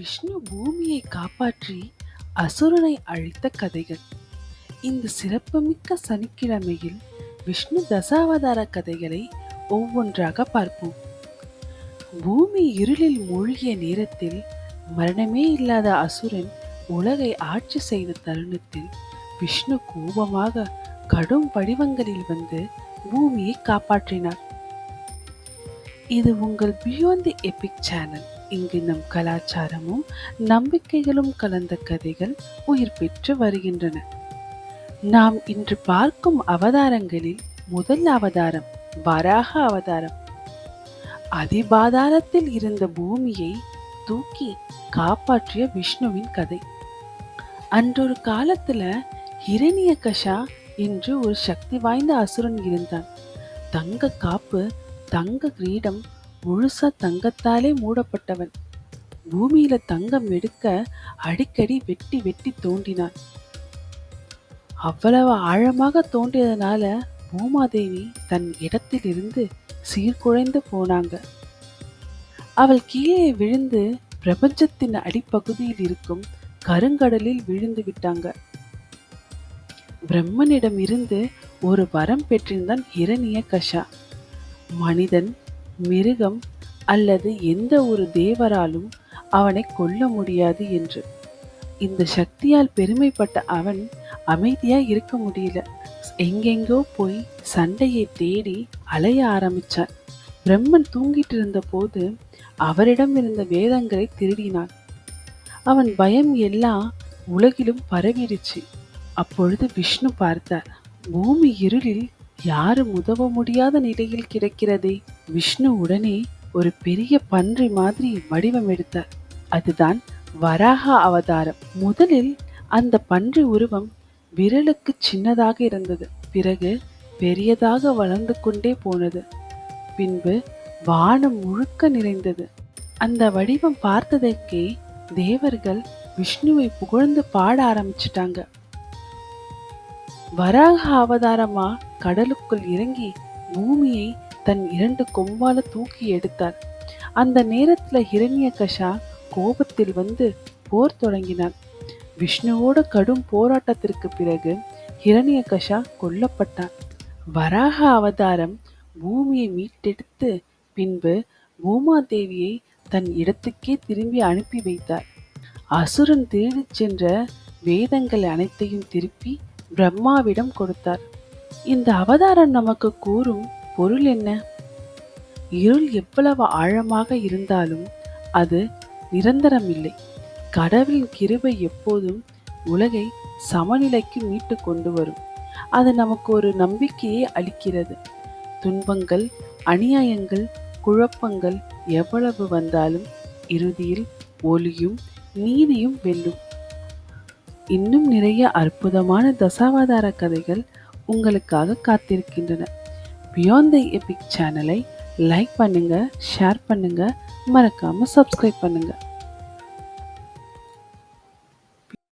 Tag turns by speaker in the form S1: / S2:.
S1: விஷ்ணு பூமியை காப்பாற்றி அசுரனை அழித்த கதைகள். இந்த சிறப்புமிக்க சனிக்கிழமையில் விஷ்ணு தசாவதார கதைகளை ஒவ்வொன்றாக பார்ப்போம். பூமி இருளில் மூழ்கிய நேரத்தில் மரணமே இல்லாத அசுரன் உலகை ஆட்சி செய்த தருணத்தில் விஷ்ணு கோபமாக கடும் வடிவங்களில் வந்து பூமியை காப்பாற்றினார். இது உங்கள் பியோந்த் எபிக் சேனல். இங்கு நம் கலாச்சாரமும் நம்பிக்கைகளும் கலந்த கதைகள் உயிர் பெற்று வருகின்றன. நாம் இன்று பார்க்கும் அவதாரங்களில் முதல் அவதாரம் வராக அவதாரம். அதிபாதாரத்தில் இருந்த பூமியை தூக்கி காப்பாற்றிய விஷ்ணுவின் கதை. அன்றொரு காலத்துல ஹிரணியகஷா என்று ஒரு சக்தி வாய்ந்த அசுரன் இருந்தான். தங்க காப்பு தங்க கிரீடம் முழுசா தங்கத்தாலே மூடப்பட்டவன். பூமியில தங்கம் எடுக்க அடிக்கடி வெட்டி வெட்டி தோண்டினான். அவ்வளவு ஆழமாக தோண்டியதனால பூமாதேவி தன் இடத்திலிருந்து சீர்குலைந்து போனாங்க. அவள் கீழே விழுந்து பிரபஞ்சத்தின் அடிப்பகுதியில் இருக்கும் கருங்கடலில் விழுந்து விட்டாங்க. பிரம்மனிடம் இருந்து ஒரு வரம் பெற்றிருந்தான் ஹிரணிய கஷா மனிதன் மிருகம் அல்லது எந்த ஒரு தேவராலும் அவனை கொல்ல முடியாது என்று. இந்த சக்தியால் பெருமைப்பட்ட அவன் அமைதியா இருக்க முடியல. எங்கெங்கோ போய் சண்டையை தேடி அலைய ஆரம்பிச்சான். பிரம்மன் தூங்கிட்டு இருந்த போது அவரிடம் இருந்த வேதங்களை திருடினான். அவன் பயம் எல்லாம் உலகிலும் பரவிடுச்சு. அப்பொழுது விஷ்ணு பார்த்தார் பூமி இருளில் யாரும் உதவ முடியாத நிலையில் கிடக்கிறதே. விஷ்ணு உடனே ஒரு பெரிய பன்றி மாதிரி வடிவம் எடுத்தார் அதுதான் வராக அவதாரம். முதலில் அந்த பன்றி உருவம் விரலுக்கு சின்னதாக இருந்தது. பிறகு பெரியதாக வளர்ந்து கொண்டே போனது. பின்பு வானம் முழுக்க நிறைந்தது. அந்த வடிவம் பார்த்ததற்கே தேவர்கள் விஷ்ணுவை புகழ்ந்து பாட ஆரம்பிச்சிட்டாங்க. வராக அவதாரமா கடலுக்குள் இறங்கி பூமியை தன் இரண்டு கொம்பால தூக்கி எடுத்தார் அந்த நேரத்துல ஹிரண்யகஷா கோபத்தில் வந்து போர் தொடங்கினார் விஷ்ணுவோட கடும் போராட்டத்திற்கு பிறகு ஹிரண்யகஷா கொல்லப்பட்டான். வராக அவதாரம் பூமியை மீட்டெடுத்து பின்பு பூமாதேவியை தன் இடத்துக்கே திரும்பி அனுப்பி வைத்தார். அசுரன் திருடிச் சென்ற வேதங்கள் அனைத்தையும் திருப்பி பிரம்மாவிடம் கொடுத்தார். இந்த அவதாரம் நமக்கு கூறும் பொருள் என்ன? இருள் எவ்வளவு ஆழமாக இருந்தாலும் அது நிரந்தரமில்லை. கடவுளின் கிருபை எப்போதும் உலகை சமநிலைக்கு மீட்டு கொண்டு வரும். அது நமக்கு ஒரு நம்பிக்கையை அளிக்கிறது. துன்பங்கள் அநியாயங்கள் குழப்பங்கள் எவ்வளவு வந்தாலும் இறுதியில் ஒளியும் நீதியும் வெல்லும். இன்னும் நிறைய அற்புதமான தசாவதார கதைகள் உங்களுக்காக காத்திருக்கின்றன. பியாண்ட் தி எபிக் சேனலை லைக் பண்ணுங்க ஷேர் பண்ணுங்க மறக்காம சப்ஸ்கிரைப் பண்ணுங்க.